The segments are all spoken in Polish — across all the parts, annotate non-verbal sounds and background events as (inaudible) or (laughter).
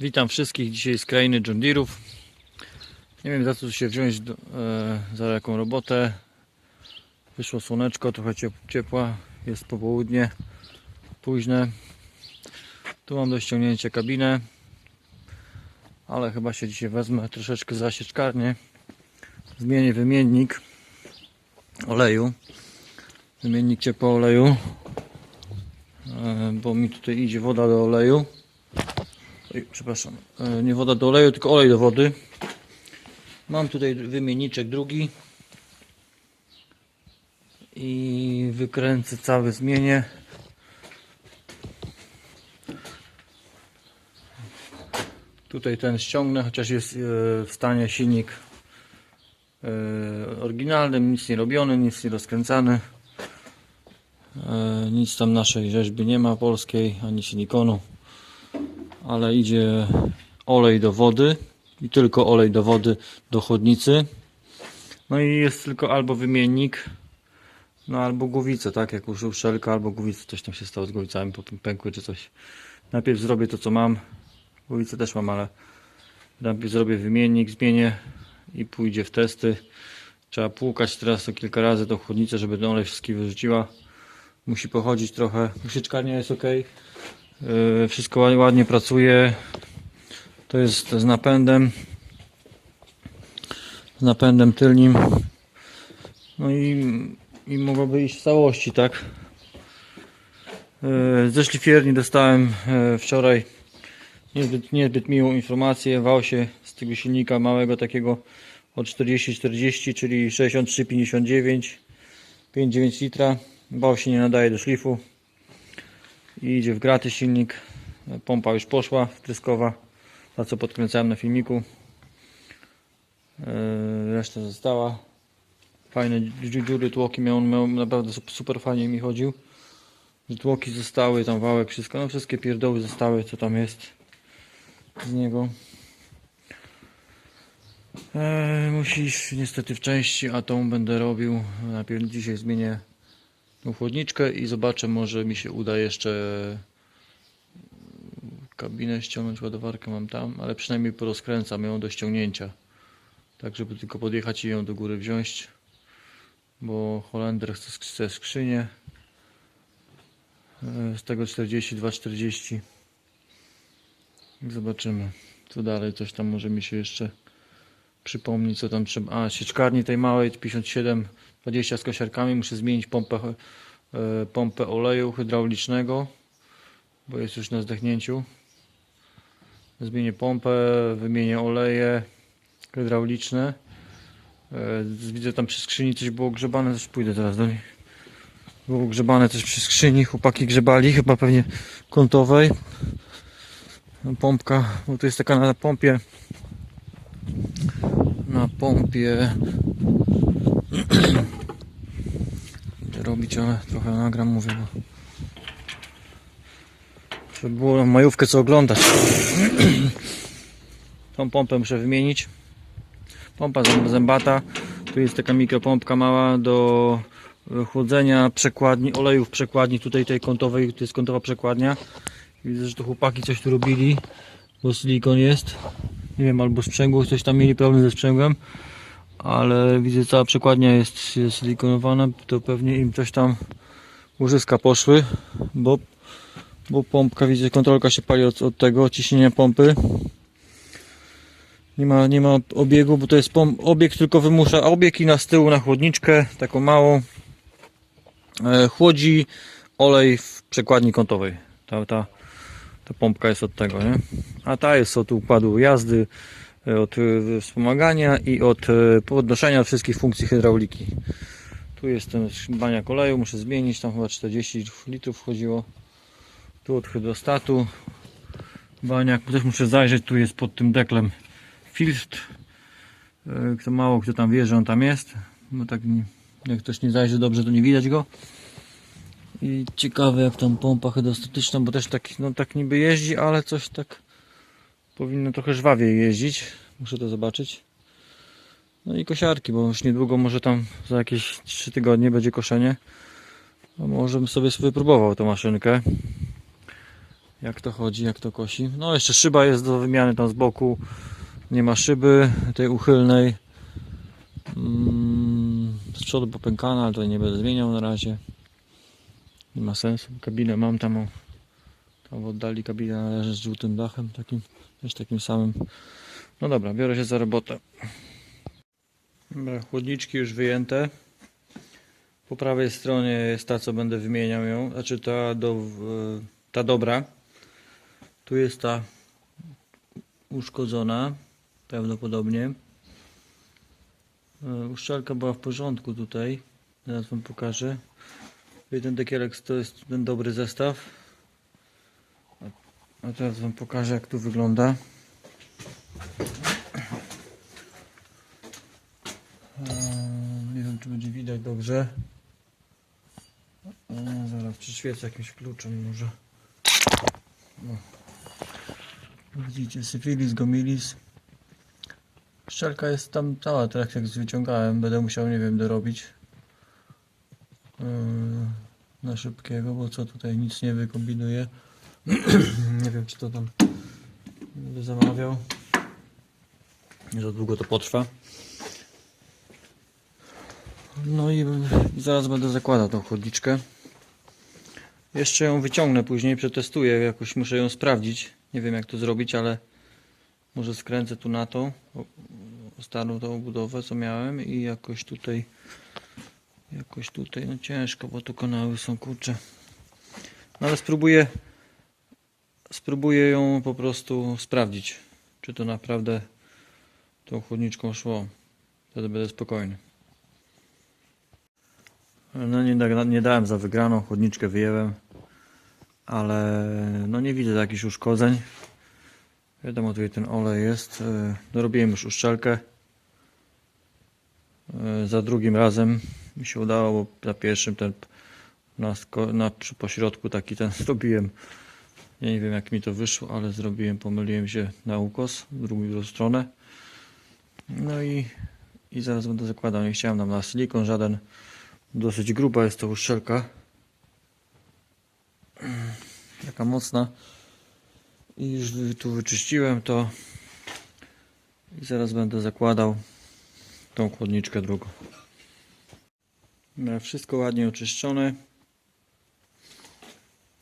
Witam wszystkich dzisiaj z krainy John Deere'ów. Nie wiem za co się wziąć, do, e, za jaką robotę. Wyszło słoneczko, trochę ciep- ciepła, jest popołudnie, późne. Tu mam do ściągnięcia kabinę, ale chyba się dzisiaj wezmę troszeczkę za sieczkarnię. Zmienię wymiennik oleju, wymiennik ciepła oleju, e, bo mi tutaj idzie woda do oleju. Oj, przepraszam, e, nie woda do oleju, tylko olej do wody. Mam tutaj wymienniczek drugi i wykręcę cały zmienię. Tutaj ten ściągnę, chociaż jest e, w stanie silnik e, oryginalnym, nic nie robiony, nic nie rozkręcany. Nic tam naszej rzeźby nie ma polskiej, ani silikonu ale idzie olej do wody i tylko olej do wody do chłodnicy. No i jest tylko albo wymiennik, no albo głowice, tak jak już uszelka, albo głowice, coś tam się stało z głowicami, potem pękły czy coś. Najpierw zrobię to co mam, głowice też mam, ale najpierw zrobię wymiennik, zmienię i pójdzie w testy. Trzeba płukać teraz to kilka razy tą chłodnicę, żeby ten olej wszystkie wyrzuciła. Musi pochodzić trochę, sieczkarnia jest ok. Yy, Wszystko ładnie, pracuje. To jest z napędem. Z napędem tylnym. No i, i mogłoby iść w całości, tak? Yy, Ze szlifierni dostałem yy, wczoraj niezbyt, niezbyt miłą informację. Wał się z tego silnika małego takiego od 40-40, czyli 63-59, 5,9 litra. Wał się nie nadaje do szlifu i idzie w graty silnik. Pompa już poszła wtryskowa, ta co podkręcałem na filmiku. Yy, Reszta została. Fajne dzi- dziury, tłoki miał, on miał naprawdę sup- super fajnie mi chodził. Tłoki zostały, tam wałek, wszystko, no wszystkie pierdoły zostały, co tam jest z niego. Eee, musi iść niestety w części, a tą będę robił. Najpierw dzisiaj zmienię tą chłodniczkę i zobaczę, może mi się uda jeszcze kabinę ściągnąć, ładowarkę mam tam, ale przynajmniej porozkręcam ją do ściągnięcia. Tak, żeby tylko podjechać i ją do góry wziąć, bo Holender chce, skrzynię e, z tego 42, 40. Zobaczymy, co dalej, coś tam może mi się jeszcze przypomni, co tam trzeba. A, sieczkarni tej małej 57, 20 z kosiarkami, muszę zmienić pompę, e, pompę oleju hydraulicznego, bo jest już na zdechnięciu. Zmienię pompę, wymienię oleje hydrauliczne. E, Widzę tam przy skrzyni coś było grzebane, też pójdę teraz do niej. Było grzebane coś przy skrzyni, chłopaki grzebali, chyba pewnie kątowej. No, Pompka, bo to jest taka na pompie na pompie Idę robić, ale trochę nagram, mówię, bo żeby było majówkę co oglądać. (clears throat) Tą pompę muszę wymienić. Pompa zęb- zębata. Tu jest taka mikropompka mała do chłodzenia przekładni, olejów przekładni tutaj tej kątowej, to jest kątowa przekładnia. Widzę, że to chłopaki coś tu robili, bo silikon jest. Nie wiem, albo sprzęgło, coś tam mieli problem ze sprzęgłem, ale widzę, cała przekładnia jest, jest silikonowana, to pewnie im coś tam łożyska poszły, bo, bo pompka, widzę, kontrolka się pali od, od tego, ciśnienia pompy. Nie ma, nie ma obiegu, bo to jest pom- obieg tylko wymusza, a obieg i na z tyłu na chłodniczkę, taką małą, e, chłodzi olej w przekładni kątowej. Ta, ta, ta pompka jest od tego, nie? A ta jest od układu jazdy, od e, wspomagania i od e, podnoszenia wszystkich funkcji hydrauliki. Tu jest ten baniak oleju, muszę zmienić, tam chyba 40 litrów wchodziło. Tu od hydrostatu baniak, też muszę zajrzeć, tu jest pod tym deklem filtr. E, Kto mało kto tam wie, że on tam jest, bo tak jak ktoś nie zajrzy dobrze, to nie widać go. I ciekawe jak tam pompa hydrostatyczna, bo też tak, no tak niby jeździ, ale coś tak powinno trochę żwawiej jeździć. Muszę to zobaczyć. No i kosiarki, bo już niedługo może tam za jakieś 3 tygodnie będzie koszenie. No może bym sobie wypróbował tę maszynkę. jak to chodzi, jak to kosi. No jeszcze szyba jest do wymiany tam z boku. Nie ma szyby tej uchylnej. Mm, Z przodu popękana, ale to nie będę zmieniał na razie. Nie ma sensu. Kabinę mam tam. Tam w oddali kabina leży z żółtym dachem, takim też takim samym. No dobra, biorę się za robotę. Dobra, chłodniczki już wyjęte. Po prawej stronie jest ta, co będę wymieniał ją, znaczy ta, do, w- ta dobra. Tu jest ta uszkodzona, prawdopodobnie. E, Uszczelka była w porządku tutaj. Zaraz wam pokażę. I ten dekielek to jest ten dobry zestaw. A, teraz wam pokażę jak tu wygląda. E, Nie wiem czy będzie widać dobrze. E, Zaraz przyświecę jakimś kluczem może. Widzicie, syfilis, gomilis. Szczelka jest tam cała, tak jak wyciągałem. Będę musiał, nie wiem, dorobić yy, na szybkiego, bo co tutaj nic nie wykombinuję. (clears throat) nie wiem, czy to tam będę zamawiał. Za długo to potrwa. No i zaraz będę zakładał tą chłodniczkę. Jeszcze ją wyciągnę później, przetestuję, jakoś muszę ją sprawdzić. Nie wiem jak to zrobić, ale może skręcę tu na o starą tą budowę co miałem i jakoś tutaj, jakoś tutaj, no ciężko, bo tu kanały są kurcze. No ale spróbuję, spróbuję ją po prostu sprawdzić, czy to naprawdę tą chłodniczką szło. Wtedy będę spokojny. No nie, nie dałem za wygraną, chłodniczkę wyjęłem, ale no nie widzę jakichś uszkodzeń. Wiadomo, tutaj ten olej jest. e, Dorobiłem już uszczelkę. E, Za drugim razem mi się udało, bo za pierwszym ten na, na pośrodku taki ten (laughs) zrobiłem. Ja nie wiem jak mi to wyszło, ale zrobiłem, pomyliłem się na ukos, drugą, stronę. No i, i zaraz będę zakładał. Nie chciałem nam na silikon żaden. Dosyć gruba jest to uszczelka. Taka mocna. I już tu wyczyściłem to. I zaraz będę zakładał tą chłodniczkę drugą. Dobra, Wszystko ładnie oczyszczone.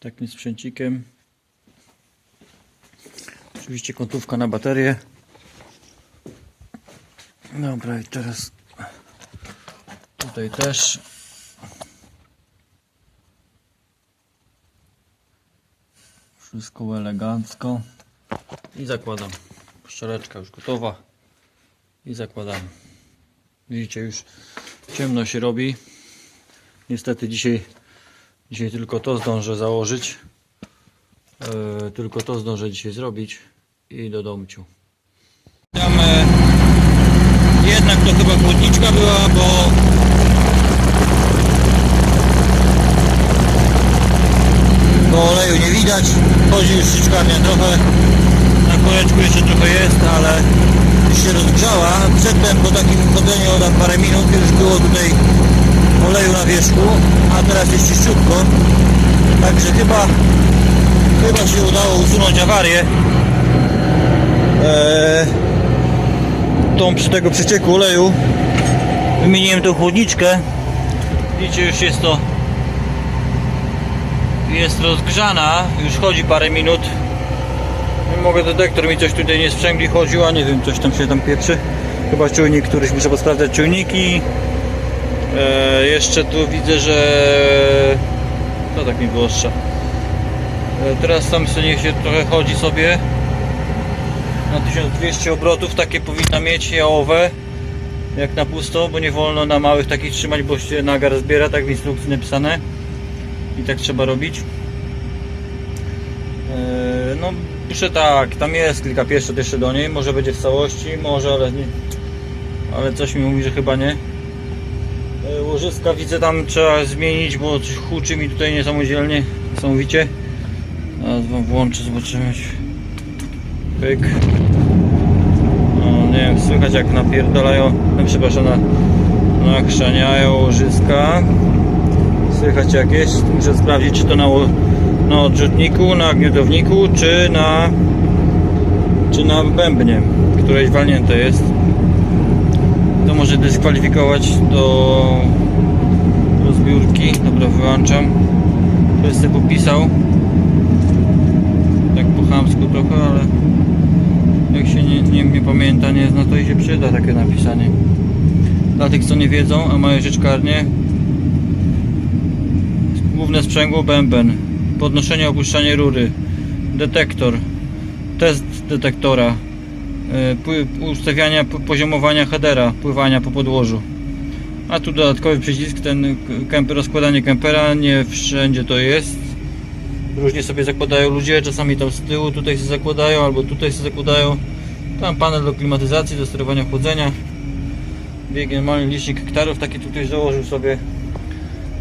Takim sprzęcikiem. Oczywiście kątówka na baterię. Dobra i teraz tutaj też. Wszystko elegancko. I zakładam. Szczeleczka już gotowa. I zakładam. Widzicie, już ciemno się robi. Niestety dzisiaj, dzisiaj tylko to zdążę założyć. E, tylko to zdążę dzisiaj zrobić. I do domciu. Tam e, jednak to chyba chłodniczka była, bo bo oleju nie widać. Chodzi już szyczkarnia trochę. Na koreczku jeszcze trochę jest, ale już się rozgrzała. Przedtem po takim chodzeniu tam parę minut już było tutaj oleju na wierzchu, a teraz jest czyściutko. Także chyba chyba się udało usunąć awarię. Eee, tą przy tego przecieku oleju wymieniłem tą chłodniczkę. Widzicie, już jest to jest rozgrzana, już chodzi parę minut. Mogę detektor mi coś tutaj nie sprzęgli chodził, a nie wiem, coś tam się tam pieprzy. Chyba czujnik, któryś muszę posprawdzać czujniki. E, jeszcze tu widzę, że to tak mi wyostrza. E, teraz tam sobie niech się trochę chodzi sobie. Na 1200 obrotów takie powinna mieć jałowe. Jak na pusto, bo nie wolno na małych takich trzymać, bo się nagar zbiera, tak w instrukcji napisane i tak trzeba robić. Eee, No muszę tak, tam jest kilka pieszczot jeszcze do niej, może będzie w całości, może, ale nie, ale coś mi mówi, że chyba nie. Eee, Łożyska widzę tam trzeba zmienić, bo huczy mi tutaj niesamodzielnie, niesamowicie. Teraz wam włączę, zobaczymy. Pyk. No, nie wiem, słychać jak napierdalają, no, (laughs) przepraszam, na, nachrzaniają łożyska. Słychać jak jest, muszę sprawdzić czy to na, na odrzutniku, na gniotowniku, czy na czy na bębnie, któreś walnięte jest. To może dyskwalifikować do rozbiórki. Dobra, wyłączam. Ktoś sobie popisał. Tak po chamsku trochę, ale jak się nie, nie, nie pamięta, nie zna, to i się przyda takie napisanie. Dla tych, co nie wiedzą, a mają rzeczkarnię, główne sprzęgło bęben, podnoszenie, opuszczanie rury, detektor, test detektora, e, ustawiania poziomowania headera, pływania po podłożu. A tu dodatkowy przycisk, ten kemper, rozkładanie kempera, nie wszędzie to jest. Różnie sobie zakładają ludzie, czasami tam z tyłu tutaj sobie zakładają, albo tutaj sobie zakładają. Tam panel do klimatyzacji, do sterowania chłodzenia. Bieg normalny licznik hektarów, taki tutaj założył sobie.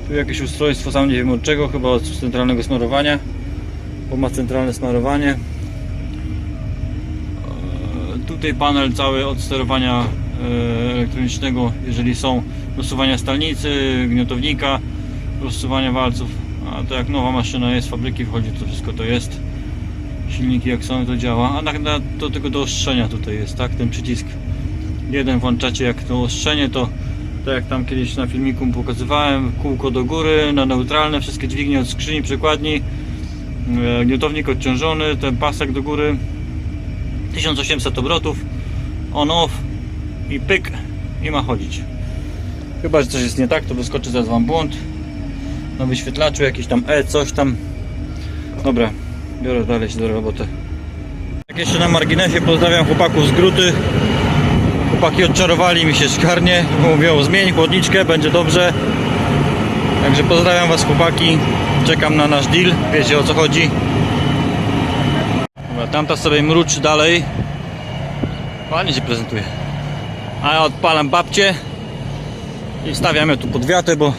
Tu jakieś ustrojstwo, sam nie wiem od czego, chyba od centralnego smarowania, bo ma centralne smarowanie. Eee, Tutaj panel cały od sterowania e, elektronicznego, jeżeli są rozsuwania stalnicy, gniotownika, rozsuwania walców. A to jak nowa maszyna jest z fabryki, wchodzi to wszystko to jest. Silniki jak są to działa. A na, na, do tego do ostrzenia tutaj jest, tak? Ten przycisk. Jeden włączacie jak to ostrzenie, to tak jak tam kiedyś na filmiku pokazywałem, kółko do góry, na neutralne, wszystkie dźwignie od skrzyni, przekładni, e, gniotownik odciążony, ten pasek do góry, 1800 obrotów, on off i pyk i ma chodzić. Chyba, że coś jest nie tak, to wyskoczy zaraz wam błąd na wyświetlaczu, jakiś tam E, coś tam. Dobra, biorę dalej się do roboty. Tak jeszcze na marginesie pozdrawiam chłopaków z Gruty. Chłopaki odczarowali mi się szkarnie. Mówią zmień chłodniczkę, będzie dobrze. Także pozdrawiam was chłopaki. Czekam na nasz deal. Wiecie o co chodzi. Dobra, tamta sobie mruczy dalej. Ładnie się prezentuje. A ja odpalam babcię i stawiam ją tu pod wiatę, bo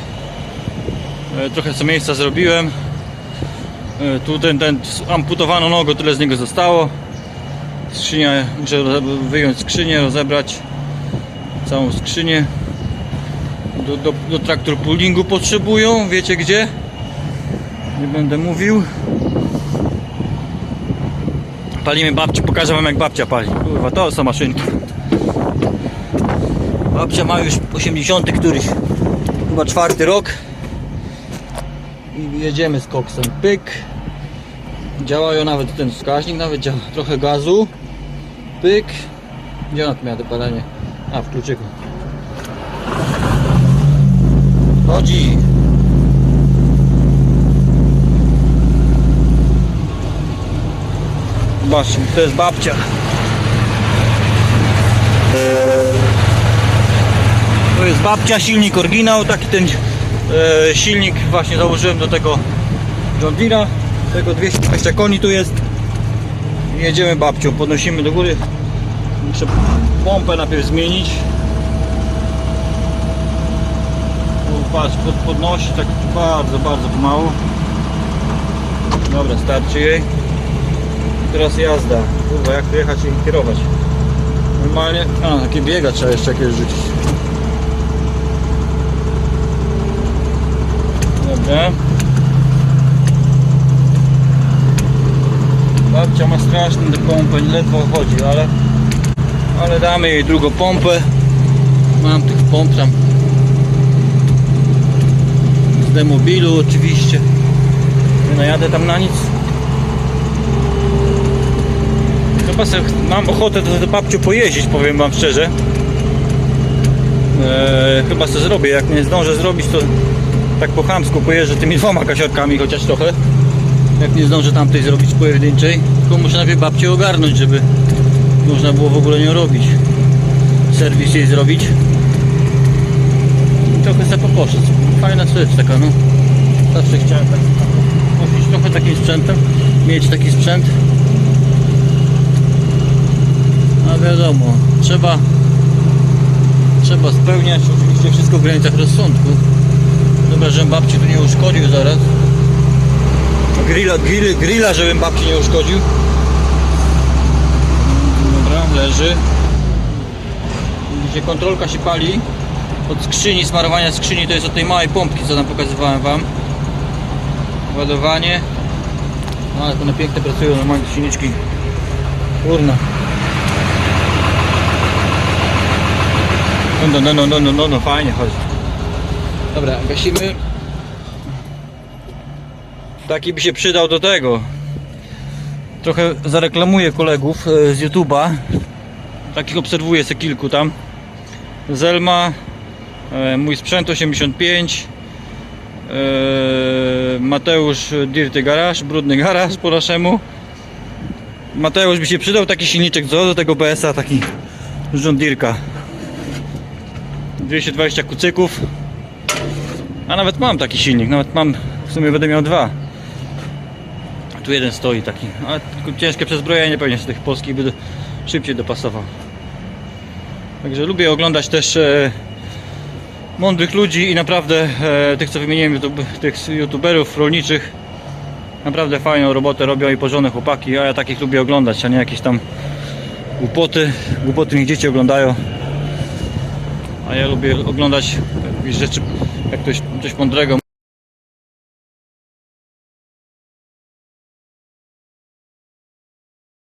trochę co miejsca zrobiłem. E, Tu ten, ten amputowano nogą, tyle z niego zostało. Skrzynia, muszę wyjąć skrzynię, rozebrać całą skrzynię. Do, do, do traktor pullingu potrzebują, wiecie gdzie? Nie będę mówił. Palimy babci, pokażę wam jak babcia pali. Kurwa, to są maszynki. Babcia ma już 80 któryś, chyba czwarty rok. Jedziemy z koksem. Pyk. Działają nawet ten wskaźnik, nawet działa trochę gazu. Pyk. Gdzie ona tu miała? A, w kluczyku. Chodzi. Zobaczcie, to jest babcia. To jest babcia, silnik oryginał, taki ten silnik właśnie założyłem do tego John Deere'a, tego 220 koni tu jest. Jedziemy babcią, podnosimy do góry. Muszę pompę najpierw zmienić. Patrz, pod, podnosi tak bardzo, bardzo pomału. Dobra, starczy jej. Teraz jazda. Kurwa, jak tu jechać i kierować? Normalnie, a takie biega trzeba jeszcze jakieś rzucić. Dobra. Babcia ma straszną tę pompę, ledwo chodzi, ale ale damy jej drugą pompę. Mam tych pomp tam z demobilu oczywiście. Nie najadę tam na nic. Chyba se, mam ochotę do, do babciu pojeździć, powiem wam szczerze. Eee, chyba to zrobię, jak nie zdążę zrobić to tak po chamsku pojeżdżę tymi dwoma kasiorkami chociaż trochę. Jak nie zdążę tamtej zrobić pojedynczej, tylko muszę najpierw babcię ogarnąć, żeby można było w ogóle nie robić. Serwis jej zrobić. I trochę sobie poposzedł. Fajna rzecz taka, no. Zawsze chciałem tak poszlić trochę takim sprzętem, mieć taki sprzęt. A wiadomo, trzeba trzeba spełniać oczywiście wszystko w granicach rozsądku. Dobra, żebym babci tu nie uszkodził zaraz. Grilla, grill, grilla żebym babci nie uszkodził. Dobra, leży. Gdzie kontrolka się pali. Od skrzyni, smarowania skrzyni to jest od tej małej pompki, co tam pokazywałem wam. Ładowanie. No ale one pięknie pracują, normalnie silniczki. Kurna. No, no, no, no, no, no, no, fajnie chodzi. Dobra, gasimy. Taki by się przydał do tego. Trochę zareklamuję kolegów e, z YouTube'a. Takich obserwuję se kilku tam. Zelma, e, mój sprzęt 85, e, Mateusz Dirty Garaż, brudny garaż po naszemu. Mateusz by się przydał taki silniczek co do tego BS-a, taki John Deere'ka. 220 kucyków. A nawet mam taki silnik, nawet mam, w sumie będę miał dwa. Tu jeden stoi taki, ale ciężkie przezbrojenie pewnie z tych polskich by szybciej dopasował. Także lubię oglądać też e, mądrych ludzi i naprawdę e, tych co wymieniłem, YouTube, tych youtuberów rolniczych. Naprawdę fajną robotę robią i porządne chłopaki, a ja takich lubię oglądać, a nie jakieś tam głupoty. Głupoty niech dzieci oglądają. A ja lubię oglądać rzeczy, jak ktoś coś mądrego